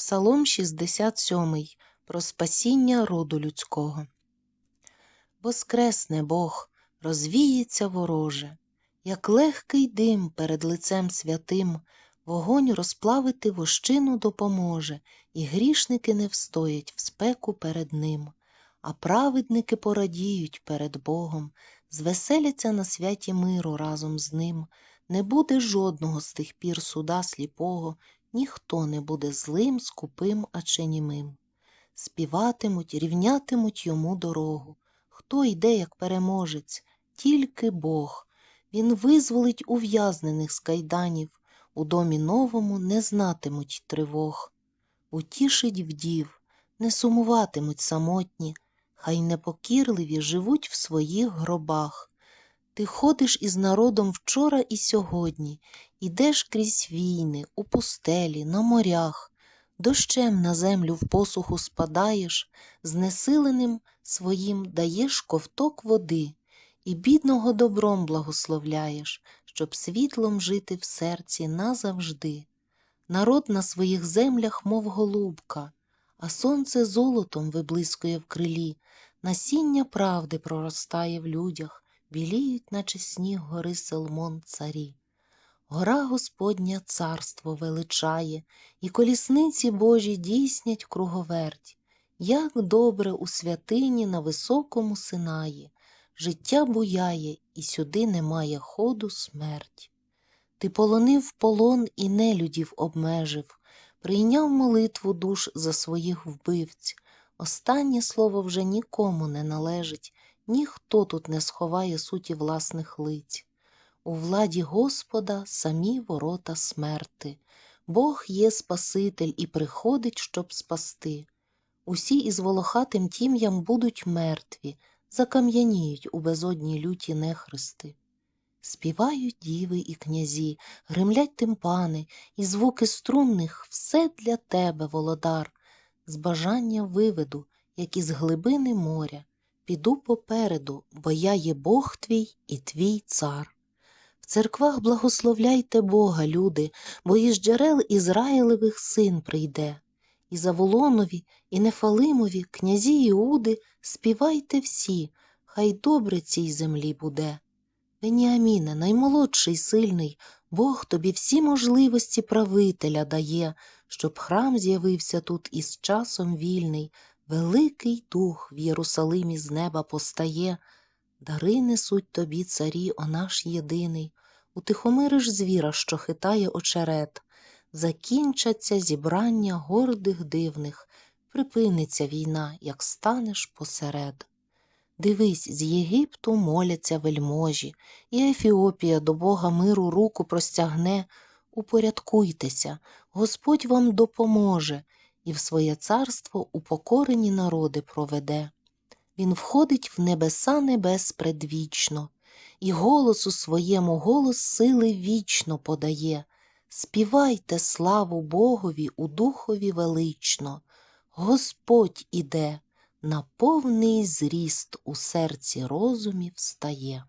Псалом 67 про спасіння роду людського. Воскресне Бог, розвіється вороже, як легкий дим перед лицем святим, вогонь розплавити вощину допоможе, і грішники не встоять в спеку перед ним, а праведники порадіють перед Богом, звеселяться на святі миру разом з ним. Не буде жодного з тих пір суда сліпого, ніхто не буде злим, скупим, а чи німим. Співатимуть, рівнятимуть йому дорогу. Хто йде, як переможець? Тільки Бог. Він визволить ув'язнених з кайданів, у домі новому не знатимуть тривог. Утішить вдів, не сумуватимуть самотні, хай непокірливі живуть в своїх гробах. Ти ходиш із народом вчора і сьогодні, ідеш крізь війни, у пустелі, на морях, дощем на землю в посуху спадаєш, знесиленим своїм даєш ковток води, і бідного добром благословляєш, щоб світлом жити в серці назавжди. Народ на своїх землях, мов голубка, а сонце золотом виблискує в крилі, насіння правди проростає в людях біліють, наче сніг гори Селмон царі. Гора Господня царство величає, і колісниці Божі дійснять круговерть. Як добре у святині на високому синаї, життя буяє, і сюди немає ходу смерть. Ти полонив полон і нелюдів обмежив, прийняв молитву душ за своїх вбивць. Останнє слово вже нікому не належить, ніхто тут не сховає суті власних лиць. У владі Господа самі ворота смерти. Бог є Спаситель і приходить, щоб спасти. Усі із волохатим тім'ям будуть мертві, закам'яніють у безодній люті нехристи. Співають діви і князі, гремлять тимпани, і звуки струнних все для тебе, володар, з бажання виведу, як із глибини моря, піду попереду, бо я є Бог твій і твій цар. В церквах благословляйте Бога, люди, бо із джерел Ізраїлевих син прийде. І Заволонові, і Нефалимові, князі Іуди, співайте всі, хай добре цій землі буде. Веніаміне, наймолодший сильний, Бог тобі всі можливості правителя дає, щоб храм з'явився тут із часом вільний, Великий дух в Єрусалимі з неба постає, дари несуть тобі, царі, о наш єдиний, утихомириш звіра, що хитає очерет, закінчаться зібрання гордих дивних, припиниться війна, як станеш посеред. Дивись, з Єгипту моляться вельможі, і Ефіопія до Бога миру руку простягне. Упорядкуйтеся, Господь вам допоможе і в своє царство упокорені народи проведе. Він входить в небеса небес предвічно, і голосу своєму голос сили вічно подає. Співайте славу Богові у духові велично, Господь іде, на повний зріст у серці розумів стає.